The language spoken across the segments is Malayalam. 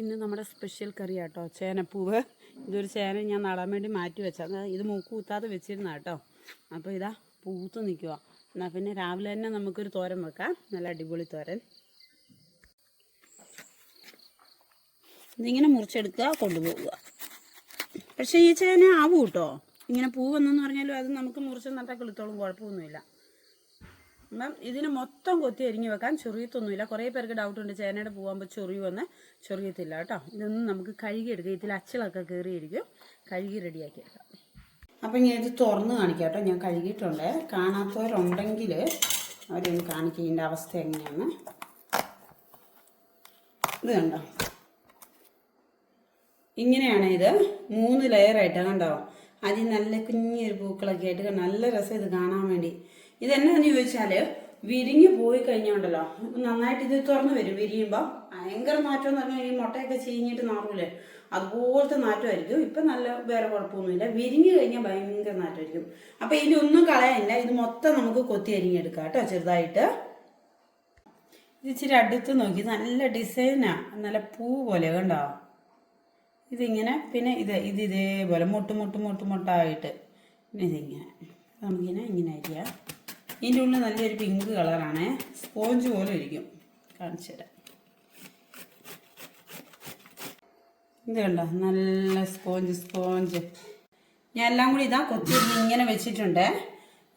ഇന്ന് നമ്മുടെ സ്പെഷ്യൽ കറി കേട്ടോ ചേനപ്പൂവ്. ഇതൊരു ചേന ഞാൻ നടാൻ വേണ്ടി മാറ്റി വെച്ചത്. ഇത് മൂക്ക് കൂത്താതെ വെച്ചിരുന്ന കേട്ടോ അപ്പോൾ ഇതാ പൂത്ത് നിൽക്കുക എന്നാൽ പിന്നെ രാവിലെ തന്നെ നമുക്കൊരു തോരൻ വെക്കാം. നല്ല അടിപൊളി തോരൻ. ഇതിങ്ങനെ മുറിച്ചെടുക്കുക കൊണ്ടുപോവുക. പക്ഷേ ഈ ചേന ആവും കേട്ടോ ഇങ്ങനെ പൂ വന്നെന്ന് പറഞ്ഞാലും അത് നമുക്ക് മുറിച്ച് നട്ടാൽ കിളുത്തോളും കുഴപ്പമൊന്നുമില്ല. അപ്പം ഇതിന് മൊത്തം കൊത്തി അരിഞ്ഞ് വെക്കാൻ ചൊറിയത്തൊന്നുമില്ല. കുറേ പേർക്ക് ഡൗട്ട് ഉണ്ട് ചേനയുടെ പൂവാകുമ്പോൾ ചൊറിയുമെന്ന് ചൊറിയത്തില്ല കേട്ടോ. ഇതൊന്നും നമുക്ക് കഴുകിയെടുക്കുക ഇതിൽ അച്ചിലൊക്കെ കയറിയിരിക്കും കഴുകി റെഡിയാക്കി എടുക്കാം. അപ്പം ഞാൻ ഇത് തുറന്ന് കാണിക്കാം കേട്ടോ. ഞാൻ കഴുകിയിട്ടുണ്ട്. കാണാത്തവരുണ്ടെങ്കിൽ അവരൊന്ന് കാണിക്കുക ഇതിന്റെ അവസ്ഥ എങ്ങനെയാണ്? ഇത് കണ്ടോ? ഇങ്ങനെയാണ് ഇത്. മൂന്ന് ലെയറായിട്ട് കണ്ടോ? അതിൽ നല്ല കുഞ്ഞൊരു പൂക്കളൊക്കെ ആയിട്ട് നല്ല രസം ഇത് കാണാൻ വേണ്ടി. ഇതെന്നാന്ന് ചോദിച്ചാൽ വിരിഞ്ഞു പോയി കഴിഞ്ഞുണ്ടല്ലോ. നന്നായിട്ട് ഇത് തുറന്നു വരും വിരിയുമ്പോൾ ഭയങ്കര നാറ്റം എന്ന് പറഞ്ഞാൽ ഈ മുട്ടയൊക്കെ ചീഞ്ഞിട്ട് നാറൂലേ? അതുപോലത്തെ നാറ്റമായിരിക്കും. ഇപ്പം നല്ല വേറെ കുഴപ്പമൊന്നുമില്ല. വിരിഞ്ഞു കഴിഞ്ഞാൽ ഭയങ്കര നാറ്റമായിരിക്കും. അപ്പം ഒന്നും കളയാനില്ല ഇത് മൊത്തം നമുക്ക് കൊത്തി അരിഞ്ഞെടുക്കാം കേട്ടോ ചെറുതായിട്ട്. ഇത് ഇച്ചിരി അടുത്ത് നോക്കി. നല്ല ഡിസൈനാ. നല്ല പൂ പോലെ കണ്ടോ? ഇതിങ്ങനെ പിന്നെ ഇത് ഇത് ഇതേപോലെ മുട്ട് മുട്ട് പിന്നെ ഇതിങ്ങനെ. നമുക്കിങ്ങനെ ഇങ്ങനെ അരിയാം. ഇതിന്റെ ഉള്ളിൽ നല്ലൊരു പിങ്ക് കളറാണ്. സ്പോഞ്ച് പോലെ ഇരിക്കും. കാണിച്ചു തരാം. ഇത് കണ്ടോ? നല്ല സ്പോഞ്ച് സ്പോഞ്ച്. ഞാൻ എല്ലാം കൂടി ഇതാ കൊച്ചുള്ളി ഇങ്ങനെ വെച്ചിട്ടുണ്ട്.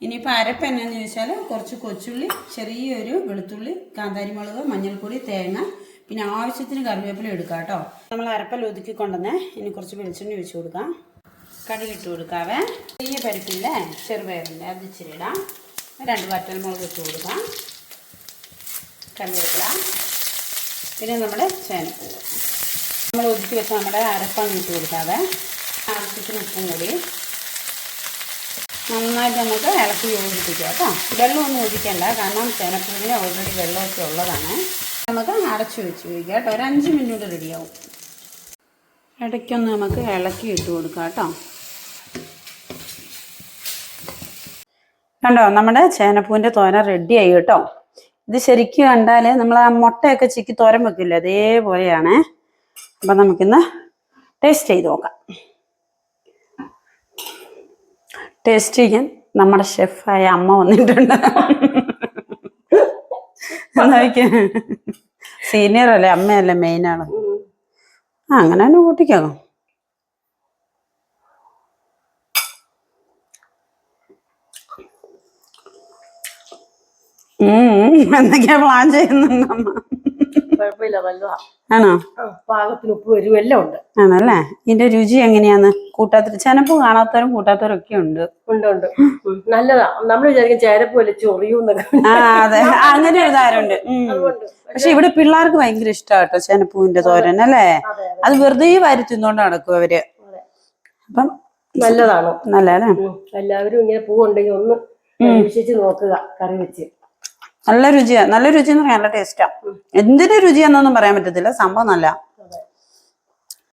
ഇനിയിപ്പോൾ അരപ്പ് എന്നാന്ന് ചോദിച്ചാൽ കുറച്ച് കൊച്ചുള്ളി ചെറിയൊരു വെളുത്തുള്ളി കാന്താരി കാന്താരിമുളക് മഞ്ഞൾപ്പൊടി തേങ്ങ പിന്നെ ആവശ്യത്തിന് കറിവേപ്പില എടുക്കാം കേട്ടോ. നമ്മൾ അരപ്പൽ ഒതുക്കി കൊണ്ടുവന്ന്. ഇനി കുറച്ച് വെളിച്ചെണ്ണ ഒഴിച്ചു കൊടുക്കാം. കടുകിട്ട് കൊടുക്കാവേ. ചെറിയ പരിപ്പില്ലേ? ചെറുപയറിന്റെ അത് ഇച്ചിരി ഇടാം. രണ്ട് വറ്റൽമുളക് ഇട്ട് കൊടുക്കാം. കറിവേപ്പില. പിന്നെ നമ്മുടെ ചേനപ്പൂവ് നമ്മൾ ഒതുക്കി വെച്ച നമ്മുടെ അരപ്പാണ് ഇട്ട് കൊടുക്കാതെ ആവശ്യത്തിന് ഉപ്പും കൂടി. നന്നായിട്ട് നമുക്ക് ഇളക്കി യോജിപ്പിക്കുക കേട്ടോ. വെള്ളമൊന്നും ഒഴിക്കണ്ട കാരണം ചേനപ്പൂവിന് ഓൾറെഡി വെള്ളമൊക്കെ ഉള്ളതാണ്. നമുക്ക് അടച്ചു വെച്ച് വയ്ക്കുക കേട്ടോ. ഒരു അഞ്ച് മിനിറ്റ് റെഡിയാവും ഇടയ്ക്കൊന്ന് നമുക്ക് ഇളക്കി ഇട്ട് കൊടുക്കാം കേട്ടോ. കണ്ടോ? നമ്മുടെ ചേനപ്പൂവിന്റെ തോരൻ ആയി കേട്ടോ. ഇത് ശരിക്കും കണ്ടാൽ നമ്മൾ ആ മുട്ടയൊക്കെ ചിക്കി തോരൻ വെക്കില്ല? അതേപോലെയാണ്. അപ്പം നമുക്കിന്ന് ടേസ്റ്റ് ചെയ്ത് നോക്കാം. ടേസ്റ്റ് ചെയ്യാൻ നമ്മുടെ ഷെഫായ അമ്മ വന്നിട്ടുണ്ട്. സീനിയർ അല്ലേ? അമ്മയല്ലേ മെയിനാണ് ആ അങ്ങനെ തന്നെ കൂട്ടിക്കോ. എന്തൊക്കെയാ പ്ലാൻ ചെയ്യുന്നുണ്ട് അമ്മ? കുഴപ്പമില്ല നല്ലതാ ആണോ? പാകത്തിന് ഉപ്പ് വരും എല്ലാം ഉണ്ട്. ആണല്ലേ? ഇതിന്റെ രുചി എങ്ങനെയാന്ന് കൂട്ടാത്ത ചെനപ്പ് കാണാത്തവരും കൂട്ടാത്തവരും ഒക്കെ ഉണ്ട്. ഉണ്ട് ഉണ്ട്. നല്ലതാ. നമ്മൾ വിചാരിക്കും ചേരപ്പോലെ ചൊറിയൂന്നൊക്കെ ആ അതെ. അങ്ങനെ ഒരു കാര്യമുണ്ട് പക്ഷെ ഇവിടെ പിള്ളേർക്ക് ഭയങ്കര ഇഷ്ടമാട്ടോ ചെനപ്പൂവിന്റെ തോരൻ അല്ലേ? അതെ വെറുതെ വാരി തിന്നോണ്ട് നടക്കും അവർ. അപ്പം അപ്പം നല്ലതാണ്. നല്ലല്ലേ എല്ലാവരും ഇങ്ങനെ പൂവുണ്ടെങ്കിൽ ഒന്ന് പരീക്ഷിച്ച് നോക്കുക കറി വെച്ച്. നല്ല രുചിയാണ് നല്ല രുചി എന്ന് പറയാൻ നല്ല ടേസ്റ്റാ എന്തിന്റെ രുചിയാണെന്നൊന്നും പറയാൻ പറ്റത്തില്ല. സംഭവം നല്ല.